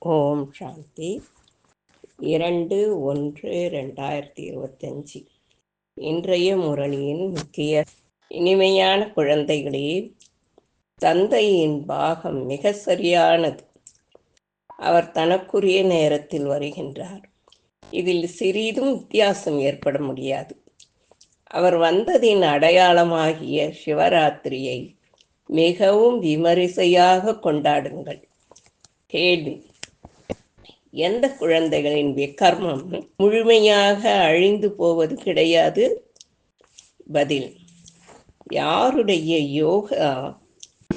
ஓம் சாந்தி. இரண்டு ஒன்று ரெண்டாயிரத்தி இருபத்தஞ்சி. இன்றைய முரளியின் முக்கிய இனிமையான குழந்தைகளே தந்தையின் பாகம் மிக சரியானது. அவர் தனக்குரிய நேரத்தில் வருகின்றார். இதில் சிறிதும் வித்தியாசம் ஏற்பட முடியாது. அவர் வந்ததின் அடையாளமாகிய சிவராத்திரியை மிகவும் விமரிசையாக கொண்டாடுங்கள். கேள்வி. எந்த குழந்தைகளின் விக்கர்மம் முழுமையாக அழிந்து போவது கிடையாது? பதில் யாருடைய யோகா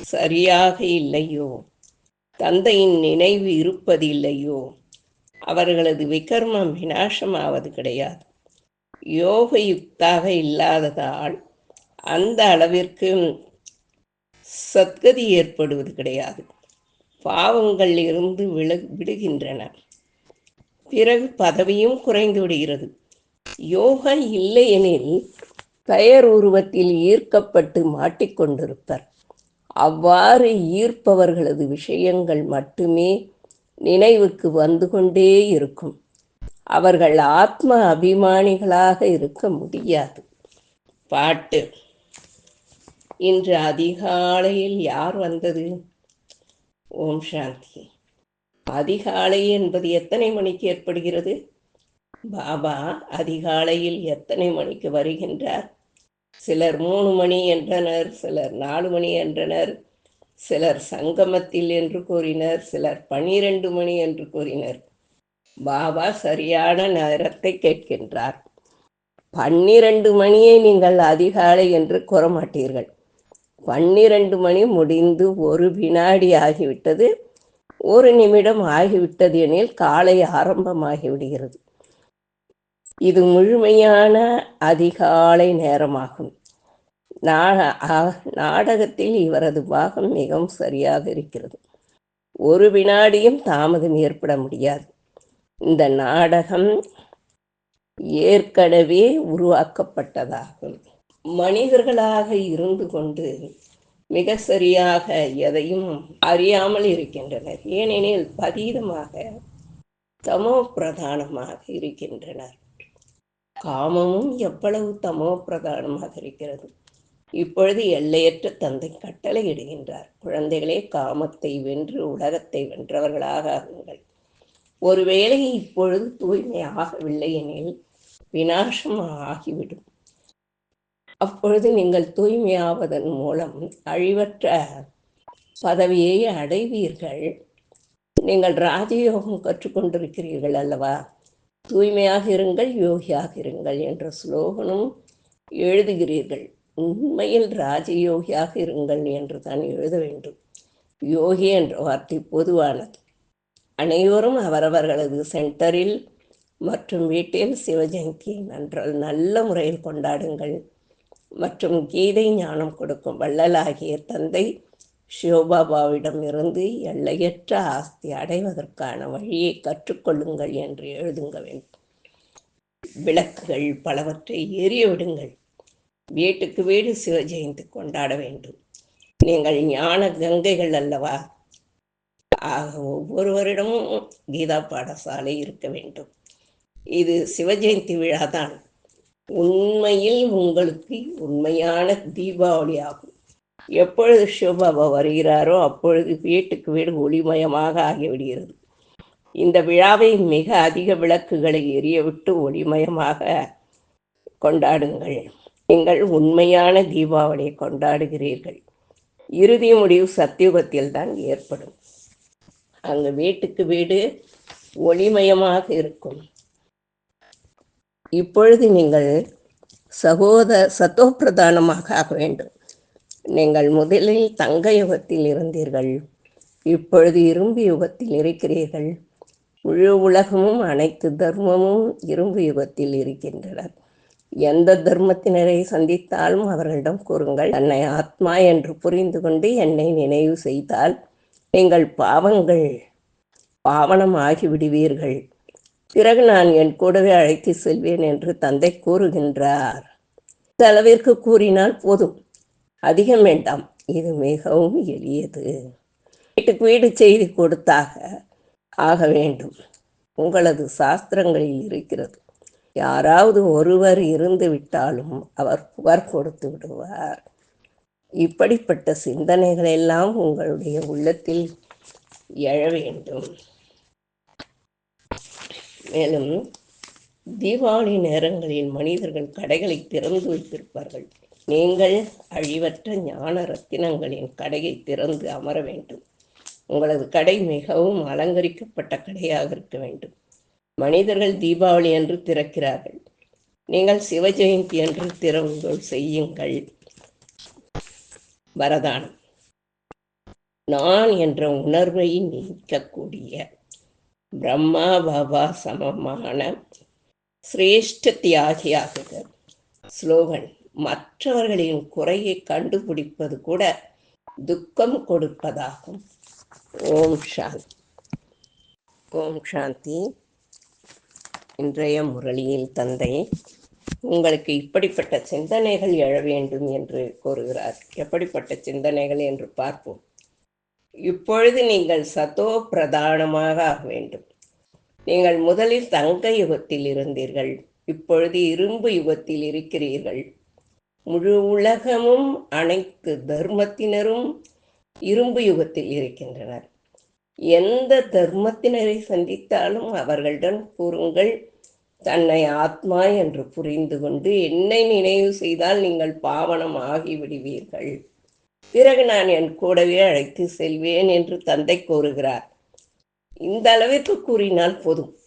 சரியாக இல்லையோ? தந்தையின் நினைவு இருப்பதில்லையோ? அவர்களது விகர்மம் வினாசமாவது கிடையாது. யோகயுக்தாக இல்லாததால் அந்த அளவிற்கு சத்கதி ஏற்படுவது கிடையாது. பாவங்கள் இருந்து விழு விடுகின்றன. பிறகு பதவியும் குறைந்து விடுகிறது. யோகா இல்லையெனில் பெயர் உருவத்தில் ஈர்க்கப்பட்டு மாட்டிக்கொண்டிருப்பர் அவ்வாறு ஈர்ப்பவர்களது விஷயங்கள் மட்டுமே நினைவுக்கு வந்து கொண்டே இருக்கும். அவர்கள் ஆத்ம அபிமானிகளாக இருக்க முடியாது. பாட்டு. இன்று அதிகாலையில் யார் வந்தது? ஓம் சாந்தி. அதிகாலை என்பது எத்தனை மணிக்கு ஏற்படுகிறது? பாபா அதிகாலையில் எத்தனை மணிக்கு வருகின்றார்? சிலர் மூணு மணி என்றனர் சிலர் நாலு மணி என்றனர் சிலர் சங்கமத்தில் என்று கூறினர் சிலர் பனிரெண்டு மணி என்று கூறினர். பாபா சரியான நேரத்தை கேட்கின்றார். பன்னிரண்டு மணியை நீங்கள் அதிகாலை என்று கூற மாட்டீர்கள் பன்னிரண்டு மணி முடிந்து ஒரு வினாடி ஆகிவிட்டது. ஒரு நிமிடம் ஆகிவிட்டது எனில் காலை ஆரம்பமாகிவிடுகிறது. இது முழுமையான அதிகாலை நேரமாகும். நாடகத்தில் இவரது பாகம் மிகவும் சரியாக இருக்கிறது. ஒரு வினாடியும் தாமதம் ஏற்பட முடியாது. இந்த நாடகம் ஏற்கனவே உருவாக்கப்பட்டதாகும். மனிதர்களாக இருந்து கொண்டு மிக சரியாக எதையும் அறியாமல் இருக்கின்றனர். ஏனெனில் பதீதமாக தமோ பிரதானமாக இருக்கின்றனர். காமமும் எவ்வளவு தமோ பிரதானமாக இருக்கிறது? இப்பொழுது எல்லையற்ற தந்தை கட்டளை இடுகின்றார் குழந்தைகளே காமத்தை வென்று உலகத்தை வென்றவர்களாக ஆகுங்கள். ஒருவேளை இப்பொழுது தூய்மை ஆகவில்லை எனில் வினாசம் ஆகிவிடும். அப்பொழுது நீங்கள் தூய்மையாவதன் மூலம் அழிவற்ற பதவியை அடைவீர்கள். நீங்கள் ராஜயோகம் கற்றுக்கொண்டிருக்கிறீர்கள் அல்லவா? தூய்மையாக இருங்கள் யோகியாக இருங்கள் என்ற ஸ்லோகனும் எழுதுகிறீர்கள். உண்மையில் ராஜயோகியாக இருங்கள் என்று தான் எழுத வேண்டும். யோகி என்ற வார்த்தை பொதுவானது. அனைவரும் அவரவர்களது சென்டரில் மற்றும் வீட்டில் சிவஜயந்தி நன்றால் நல்ல முறையில் கொண்டாடுங்கள். மற்றும் கீதை ஞானம் கொடுக்கும் வள்ளலாகிய தந்தை சிவபாபாவிடம் இருந்து எல்லையற்ற ஆஸ்தி அடைவதற்கான வழியை கற்றுக்கொள்ளுங்கள் என்று எழுதுங்க வேண்டும். விளக்குகள் பலவற்றை எரியவிடுங்கள் வீட்டுக்கு வீடு சிவஜெயந்தி கொண்டாட வேண்டும். நீங்கள் ஞான கங்கைகள் அல்லவா? ஆக ஒவ்வொருவரிடமும் கீதா பாடசாலை இருக்க வேண்டும். இது சிவஜெயந்தி விழாதான். உண்மையில் உங்களுக்கு உண்மையான தீபாவளி ஆகும். எப்பொழுது சிவபாபா வருகிறாரோ அப்பொழுது வீட்டுக்கு வீடு ஒளிமயமாக ஆகிவிடுகிறது. இந்த விழாவை மிக அதிக விளக்குகளை எரியவிட்டு ஒளிமயமாக கொண்டாடுங்கள். நீங்கள் உண்மையான தீபாவளியை கொண்டாடுகிறீர்கள். இறுதி முடிவு சத்தியுகத்தில் தான் ஏற்படும். அங்கு வீட்டுக்கு வீடு ஒளிமயமாக இருக்கும். இப்பொழுது நீங்கள் சகோத சத்தோப்பிரதானமாக ஆக வேண்டும். நீங்கள் முதலில் தங்க யுகத்தில் இருந்தீர்கள். இப்பொழுது இரும்பு யுகத்தில் இருக்கிறீர்கள். முழு உலகமும் அனைத்து தர்மமும் இரும்பு யுகத்தில் இருக்கின்றனர். எந்த தர்மத்தினரை சந்தித்தாலும் அவர்களிடம் கூறுங்கள் என்னை ஆத்மா என்று புரிந்து கொண்டு என்னை நினைவு செய்தால் நீங்கள் பாவங்கள் பாவனம் ஆகிவிடுவீர்கள். பிறகு நான் என் கூடவே அழைத்து செல்வேன் என்று தந்தை கூறுகின்றார். செலவிற்கு கூறினால் போதும். அதிகம் வேண்டாம். இது மிகவும் எளியது. வீட்டுக்கு வீடு செய்தி கொடுத்தாக ஆக வேண்டும். உங்களது சாஸ்திரங்களில் இருக்கிறது. யாராவது ஒருவர் இருந்து விட்டாலும் அவர் புகார் கொடுத்து விடுவார். இப்படிப்பட்ட சிந்தனைகளெல்லாம் உங்களுடைய உள்ளத்தில் எழ வேண்டும். மேலும் தீபாவளி நேரங்களில் மனிதர்கள் கடைகளை திறந்து வைத்திருப்பார்கள். நீங்கள் அழிவற்ற ஞான ரத்தினங்களின் கடையை திறந்து அமர வேண்டும். உங்களது கடை மிகவும் அலங்கரிக்கப்பட்ட கடையாக இருக்க வேண்டும். மனிதர்கள் தீபாவளி என்று திறக்கிறார்கள். நீங்கள் சிவ ஜெயந்தி என்று திறவுகள் செய்யுங்கள். வரதானம். நான் என்ற உணர்வை நீக்கக்கூடிய பிரம்மா பாபா சமமான சிரேஷ்ட தியாகியாகுக ஸ்லோகன் மற்றவர்களின் குறையை கண்டுபிடிப்பது கூட துக்கம் கொடுப்பதாகும். ஓம் சாந்தி. ஓம் சாந்தி. இன்றைய முரளியில் தந்தை உங்களுக்கு இப்படிப்பட்ட சிந்தனைகள் எழ வேண்டும் என்று கூறுகிறார். எப்படிப்பட்ட சிந்தனைகள் என்று பார்ப்போம். இப்பொழுது நீங்கள் சதோ பிரதானமாக ஆக வேண்டும். நீங்கள் முதலில் தங்க யுகத்தில் இருந்தீர்கள். இப்பொழுது இரும்பு யுகத்தில் இருக்கிறீர்கள். முழு உலகமும் அனைத்து தர்மத்தினரும் இரும்பு யுகத்தில் இருக்கின்றனர். எந்த தர்மத்தினரை சந்தித்தாலும் அவர்களிடம் கூறுங்கள் தன்னை ஆத்மா என்று புரிந்து கொண்டு என்னை நினைவு செய்தால் நீங்கள் பாவனம் ஆகிவிடுவீர்கள். பிறகு நான் என் கூடவே அழைத்து செல்வேன் என்று தந்தை கூறுகிறார். இந்த அளவிற்கு கூறினால் போதும்.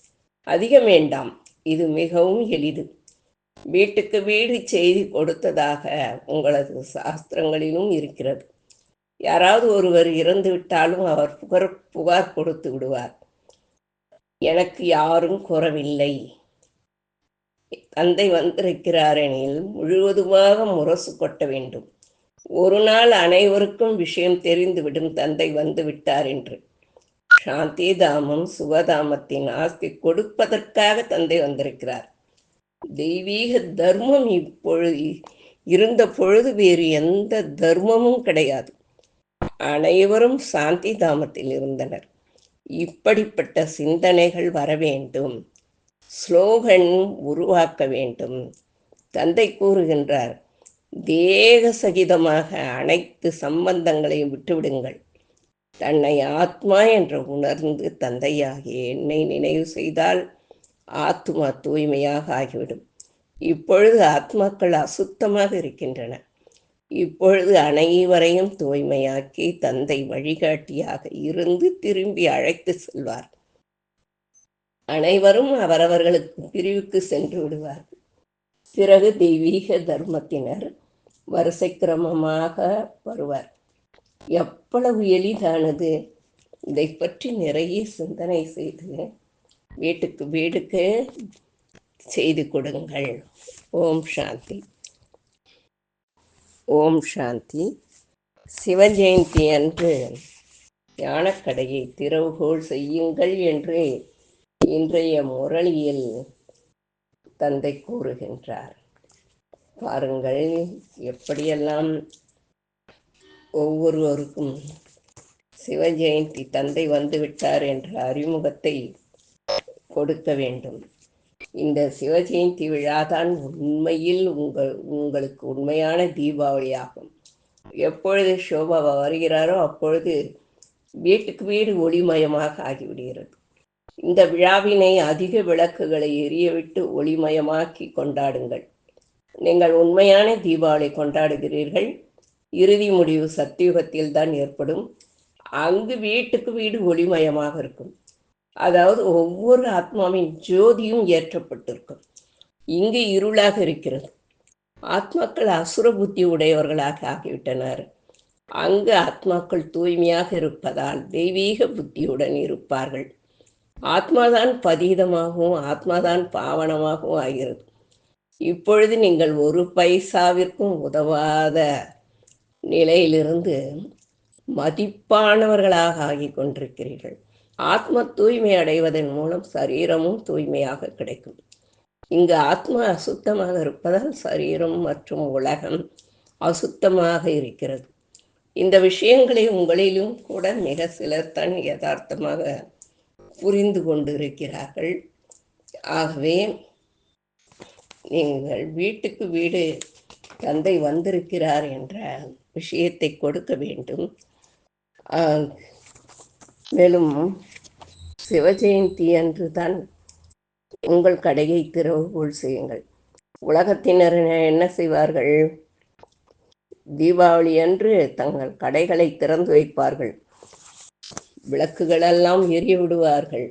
அதிகம் வேண்டாம். இது மிகவும் எளிது. வீட்டுக்கு வீடு செய்தி கொடுத்ததாக உங்களது சாஸ்திரங்களிலும் இருக்கிறது. யாராவது ஒருவர் இறந்து விட்டாலும் அவர் புகர் புகார் கொடுத்து விடுவார். எனக்கு யாரும் குறவில்லை. தந்தை வந்திருக்கிறார் எனில் முழுவதுமாக முரசு கொட்ட வேண்டும். ஒரு நாள் அனைவருக்கும் விஷயம் தெரிந்துவிடும் தந்தை வந்து விட்டார் என்று. சாந்தி தாமம் சுகதாமத்தின் ஆஸ்தி கொடுப்பதற்காக தந்தை வந்திருக்கிறார். தெய்வீக தர்மம் இப்பொழுது இருந்த பொழுது வேறு எந்த தர்மமும் கிடையாது. அனைவரும் சாந்தி தாமத்தில் இருந்தனர். இப்படிப்பட்ட சிந்தனைகள் வர வேண்டும். ஸ்லோகன் உருவாக்க வேண்டும். தந்தை கூறுகின்றார் தேக சகிதமாக அனைத்து சம்பந்தங்களையும் விட்டுவிடுங்கள். தன்னை ஆத்மா என்று உணர்ந்து தந்தையாகிய என்னை நினைவு செய்தால் ஆத்மா தூய்மையாக ஆகிவிடும். இப்பொழுது ஆத்மாக்கள் அசுத்தமாக இருக்கின்றன. இப்பொழுது அனைவரையும் தூய்மையாக்கி தந்தை வழிகாட்டியாக இருந்து திரும்பி அழைத்து செல்வார். அனைவரும் அவரவர்களுக்கு பிரிவுக்கு சென்று விடுவார்கள். பிறகு தெய்வீக தர்மத்தினர் வரிசை கிரமமாக வருவார். எவ்வளவு எளிதானது. இதை பற்றி நிறைய சிந்தனை செய்து வீட்டுக்கு வீடுக்கு செய்து கொடுங்கள். ஓம் சாந்தி. ஓம் சாந்தி. சிவஜெயந்தி அன்று ஞானக்கடையை திறவுகோள் செய்யுங்கள் என்று இன்றைய முரளியில் தந்தை கூறுகின்றார். பாருங்கள் எப்படியெல்லாம் ஒவ்வொருவருக்கும் சிவஜெயந்தி தந்தை வந்துவிட்டார் என்ற அறிமுகத்தை கொடுக்க வேண்டும். இந்த சிவஜெயந்தி விழாதான் உண்மையில் உங்கள் உங்களுக்கு உண்மையான தீபாவளி ஆகும் எப்பொழுது சோபா வருகிறாரோ அப்பொழுது வீட்டுக்கு வீடு ஒளிமயமாக ஆகிவிடுகிறது. இந்த விழாவினை அதிக விளக்குகளை எரியவிட்டு ஒளிமயமாக்கி கொண்டாடுங்கள். நீங்கள் உண்மையான தீபாவளி கொண்டாடுகிறீர்கள். இறுதி முடிவு சத்தியுகத்தில் தான் ஏற்படும். அங்கு வீட்டுக்கு வீடு ஒளிமயமாக இருக்கும். அதாவது ஒவ்வொரு ஆத்மாவின் ஜோதியும் ஏற்றப்பட்டிருக்கும். இங்கு இருளாக இருக்கிறது. ஆத்மாக்கள் அசுர புத்தி உடையவர்களாக ஆகிவிட்டனர். அங்கு ஆத்மாக்கள் தூய்மையாக இருப்பதால் தெய்வீக புத்தியுடன் இருப்பார்கள். ஆத்மாதான் பதீதமாகவும் ஆத்மாதான் பாவனமாகவும் ஆகிறது. இப்பொழுது நீங்கள் ஒரு பைசாவிற்கும் உதவாத நிலையிலிருந்து மதிப்பானவர்களாக ஆகி கொண்டிருக்கிறீர்கள். ஆத்ம தூய்மை அடைவதன் மூலம் சரீரமும் தூய்மையாக கிடைக்கும். இங்கு ஆத்மா அசுத்தமாக இருப்பதால் சரீரம் மற்றும் உலகம் அசுத்தமாக இருக்கிறது. இந்த விஷயங்களை உங்களிலும் கூட மிக சிலர் தான் யதார்த்தமாக புரிந்து கொண்டிருக்கிறார்கள். ஆகவே நீங்கள் வீட்டுக்கு வீடு தந்தை வந்திருக்கிறார் என்ற விஷயத்தை கொடுக்க வேண்டும். மேலும் சிவஜெயந்தி அன்று தான் உங்கள் கடையை திறவுகோள் செய்யுங்கள். உலகத்தினர் என்ன செய்வார்கள்? தீபாவளி அன்று தங்கள் கடைகளை திறந்து வைப்பார்கள். விளக்குகளெல்லாம் எரிய விடுவார்கள்.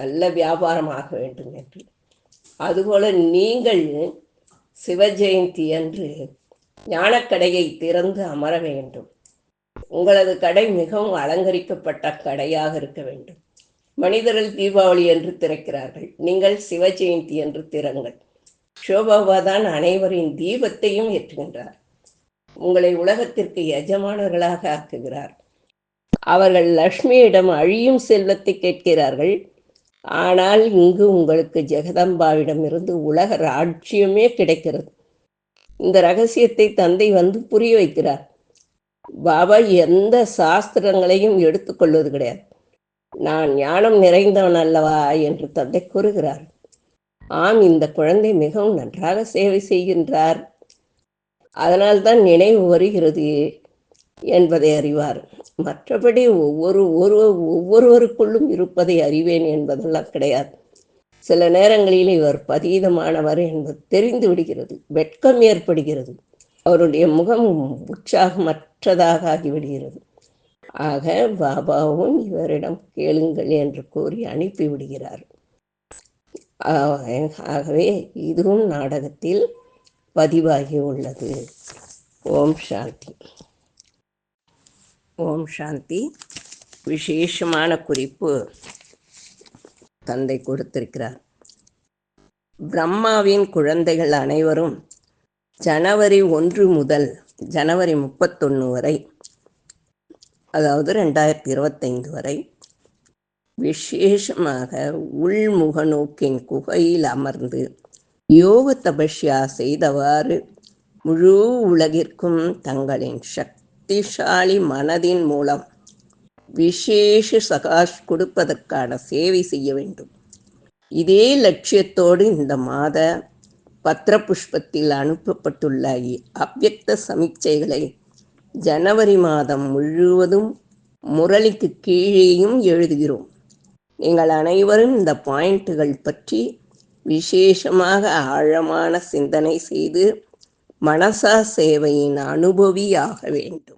நல்ல வியாபாரமாக வேண்டும் என்று. அதுபோல நீங்கள் சிவஜெயந்தி அன்று ஞானக்கடையை திறந்து அமர வேண்டும். உங்களது கடை மிகவும் அலங்கரிக்கப்பட்ட கடையாக இருக்க வேண்டும். மனிதர்கள் தீபாவளி என்று திறக்கிறார்கள். நீங்கள் சிவஜெயந்தி என்று திறங்கள். ஷோபாபா தான் அனைவரின் தீபத்தையும் ஏற்றுகின்றார். உங்களை உலகத்திற்கு எஜமானர்களாக ஆக்குகிறார். அவர்கள் லக்ஷ்மியிடம் அழியும் செல்வத்தை கேட்கிறார்கள். ஆனால் இங்கு உங்களுக்கு ஜெகதம்பாவிடம் இருந்து உலக ராட்சியமே கிடைக்கிறது. இந்த ரகசியத்தை தந்தை வந்து புரிய வைக்கிறார். பாபா எந்த சாஸ்திரங்களையும் எடுத்துக்கொள்வது கிடையாது. நான் ஞானம் நிறைந்தவன் அல்லவா என்று தந்தை கூறுகிறார். ஆம் இந்த குழந்தை மிகவும் நன்றாக சேவை செய்கின்றார். அதனால்தான் நினைவு வருகிறது என்பதை அறிவார். மற்றபடி ஒவ்வொரு ஒரு ஒவ்வொருவருக்குள்ளும் இருப்பதை அறிவேன் என்பதெல்லாம் கிடையாது. சில நேரங்களில் இவர் பதீதமானவர் என்பது தெரிந்து விடுகிறது வெட்கம் ஏற்படுகிறது. அவருடைய முகம் உற்சாகமற்றதாக ஆகிவிடுகிறது. ஆக பாபாவும் இவரிடம் கேளுங்கள் என்று கூறி அனுப்பிவிடுகிறார் ஆகவே இதுவும் நாடகத்தில் பதிவாகி உள்ளது. ஓம் சாந்தி. ஓம் சாந்தி. விசேஷமான குறிப்பு தந்தை கொடுத்திருக்கிறார். பிரம்மாவின் குழந்தைகள் அனைவரும் ஜனவரி ஒன்று முதல் ஜனவரி முப்பத்தொன்று வரை அதாவது ரெண்டாயிரத்தி இருபத்தைந்து வரை விசேஷமாக உள்முக நோக்கின் குகையில் அமர்ந்து யோக தபஷ்யா செய்தவாறு முழு உலகிற்கும் தங்களின் சக்தி புத்திசாலி மனதின் மூலம் விசேஷ சகாஷ் கொடுப்பதற்கான சேவை செய்ய வேண்டும். இதே லட்சியத்தோடு இந்த மாத பத்திர புஷ்பத்தில் அனுப்பப்பட்டுள்ள அவ்வக்த அவ்யக்த சமீட்சைகளை ஜனவரி மாதம் முழுவதும் முரளிக்கு கீழேயும் எழுதுகிறோம். நீங்கள் அனைவரும் இந்த பாயிண்ட்டுகள் பற்றி விசேஷமாக ஆழமான சிந்தனை செய்து மனசா சேவையின் அனுபவியாக வேண்டும்.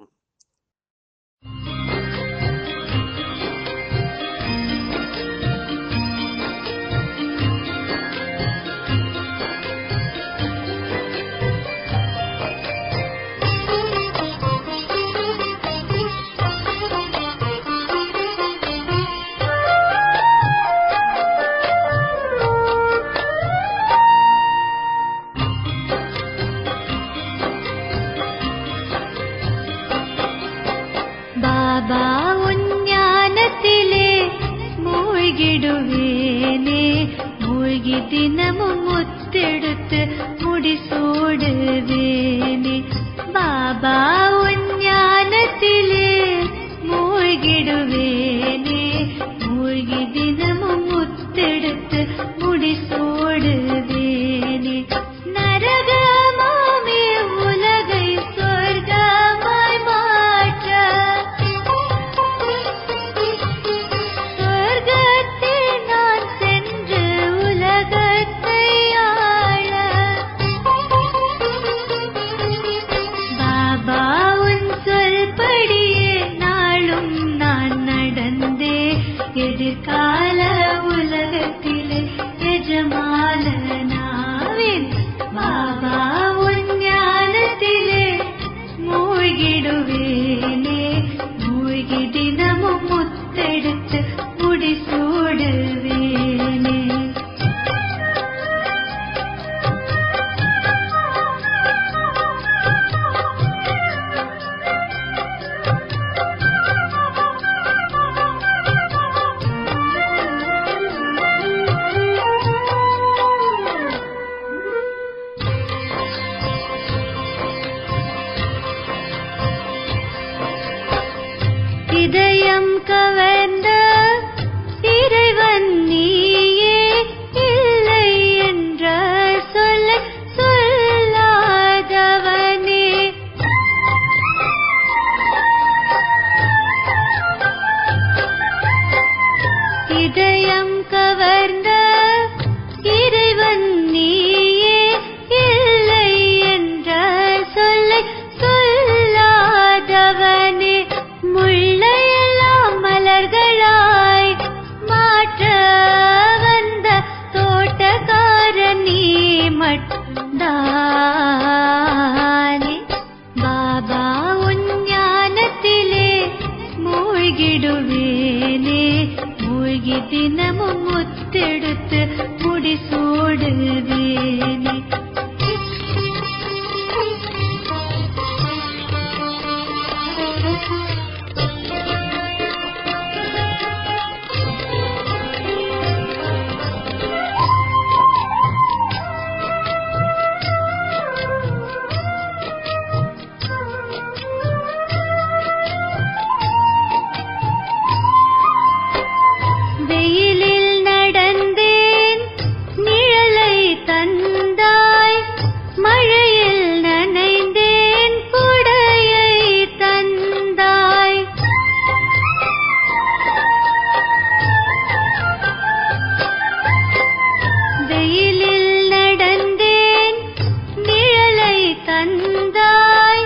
தந்தாய்.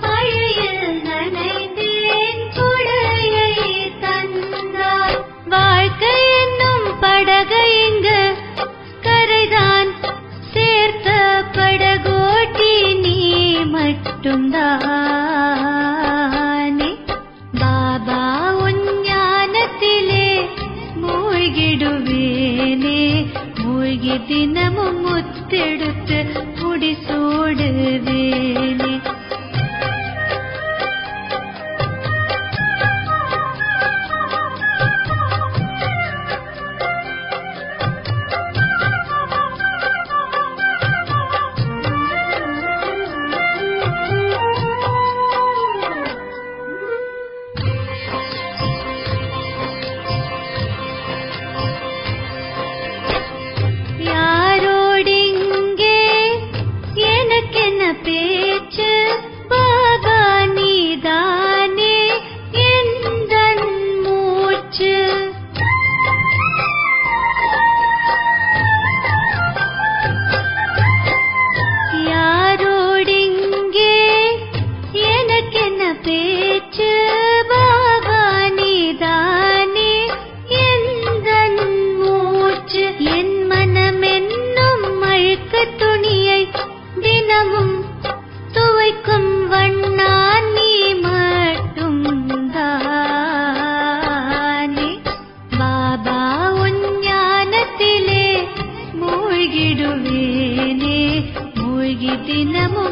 மழையில் நனைந்தேன் கொடையை தந்தாய். வாழ்க்கை என்னும் படகை இங்கு கரைதான். சேர்த்த படகோட்டி நீ மட்டும்தானே பாபா தினமும் प्रतिदिनमु